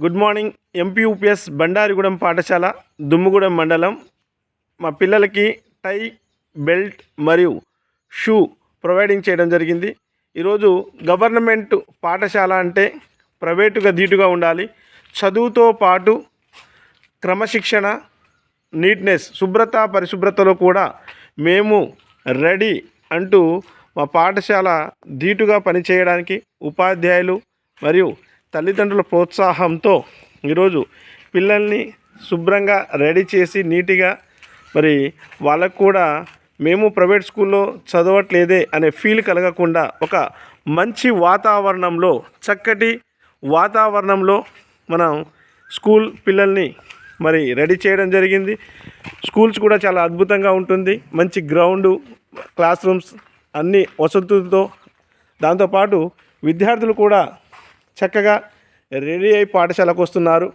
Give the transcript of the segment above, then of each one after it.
Good morning MPUPS బండారిగూడెం పాఠశాల దుమ్ముగూడెం మండలం. మా పిల్లలకి టై బెల్ట్ మరియు షూ ప్రొవైడింగ్ చేయడం జరిగింది. ఈరోజు గవర్నమెంట్ పాఠశాల అంటే ప్రైవేటుగా ధీటుగా ఉండాలి. చదువుతో పాటు క్రమశిక్షణ నీట్నెస్ శుభ్రత పరిశుభ్రతలో కూడా మేము రెడీ అంటూ మా పాఠశాల ధీటుగా పనిచేయడానికి ఉపాధ్యాయులు మరియు తల్లిదండ్రుల ప్రోత్సాహంతో ఈరోజు పిల్లల్ని శుభ్రంగా రెడీ చేసి నీట్గా మరి వాళ్ళకు కూడా మేము ప్రైవేట్ స్కూల్లో చదవట్లేదే అనే ఫీల్ కలగకుండా ఒక మంచి వాతావరణంలో చక్కటి వాతావరణంలో మనం స్కూల్ పిల్లల్ని మరి రెడీ చేయడం జరిగింది. స్కూల్స్ కూడా చాలా అద్భుతంగా ఉంటుంది. మంచి గ్రౌండు క్లాస్ రూమ్స్ అన్ని వసతులతో దాంతోపాటు విద్యార్థులు కూడా చక్కగా రెడీ అయి పాఠశాలకు వస్తున్నారు.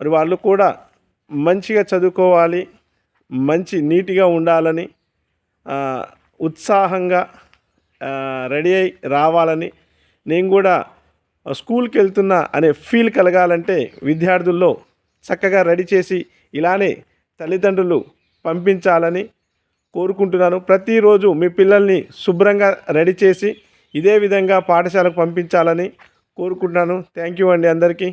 మరి వాళ్ళు కూడా మంచిగా చదువుకోవాలి మంచి నీట్గా ఉండాలని ఉత్సాహంగా రెడీ అయి రావాలని నేను కూడా స్కూల్కి వెళ్తున్నా అనే ఫీల్ కలగాలంటే విద్యార్థుల్లో చక్కగా రెడీ చేసి ఇలానే తల్లిదండ్రులు పంపించాలని కోరుకుంటున్నాను. ప్రతిరోజు మీ పిల్లల్ని శుభ్రంగా రెడీ చేసి ఇదే విధంగా పాఠశాలకు పంపించాలని కోరుకుంటున్నాను. థ్యాంక్ యూ అండి అందరికీ.